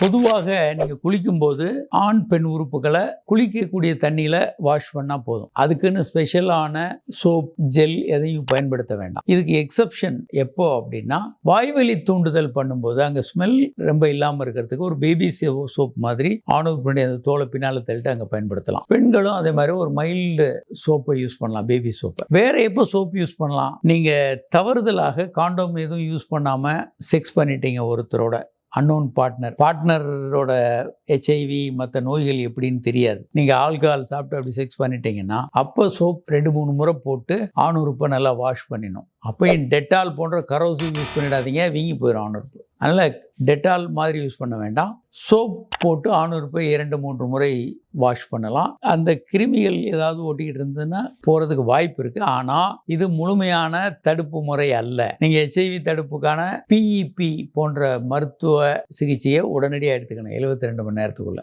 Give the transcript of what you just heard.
பொதுவாக நீங்க குளிக்கும்போது ஆண் பெண் உறுப்புகளை குளிக்கக்கூடிய தண்ணியில வாஷ் பண்ணா போதும். அதுக்குன்னு ஸ்பெஷலான சோப் ஜெல் எதையும் பயன்படுத்த வேண்டாம். இதுக்கு எக்ஸப்ஷன் எப்போ அப்படின்னா வாய்வழி தூண்டுதல் பண்ணும்போது அங்க ஸ்மெல் ரொம்ப இல்லாம இருக்கிறதுக்கு ஒரு பேபி சோப் மாதிரி ஆணவர் பண்ணி அந்த தோலை பின்னால தள்ளிட்டு அங்க பயன்படுத்தலாம். பெண்களும் அதே மாதிரி ஒரு மைல்டு சோப்பை யூஸ் பண்ணலாம் பேபி சோப்பை வேற எப்போ சோப் யூஸ் பண்ணலாம்? நீங்க தவறுதலாக காண்டோம் எதுவும் யூஸ் பண்ணாம செக்ஸ் பண்ணிட்டீங்க ஒருத்தரோட. அன்னோன் பார்ட்னர் பார்ட்னரோட ஹெச்ஐவி மற்ற நோய்கள் எப்படின்னு தெரியாது. நீங்கள் ஆல்கஹால் சாப்பிட்டு அப்படி செக்ஸ் பண்ணிட்டீங்கன்னா அப்போ சோப் ரெண்டு மூணு முறை போட்டு ஆணுறுப்பை நல்லா வாஷ் பண்ணிடணும். அப்பயும் டெட்டால் போன்ற கரோசிவ் யூஸ் பண்ணிடாதீங்க வீங்கி போயிடும் ஆணுறுப்பு. அதனால் டெட்டால் மாதிரி யூஸ் பண்ண வேண்டாம். சோப் போட்டு ஆணுறுப்பை இரண்டு மூன்று முறை வாஷ் பண்ணலாம். அந்த கிருமிகள் ஏதாவது ஒட்டிக்கிட்டு இருந்ததுன்னா போகிறதுக்கு வாய்ப்பு இருக்குது ஆனால் இது முழுமையான தடுப்பு முறை அல்ல. நீங்கள் ஹெச்ஐவி தடுப்புக்கான பிஇபி போன்ற மருத்துவ சிகிச்சையை உடனடியாக எடுத்துக்கணும். 72 ரெண்டு மணி நேரத்துக்குள்ளே.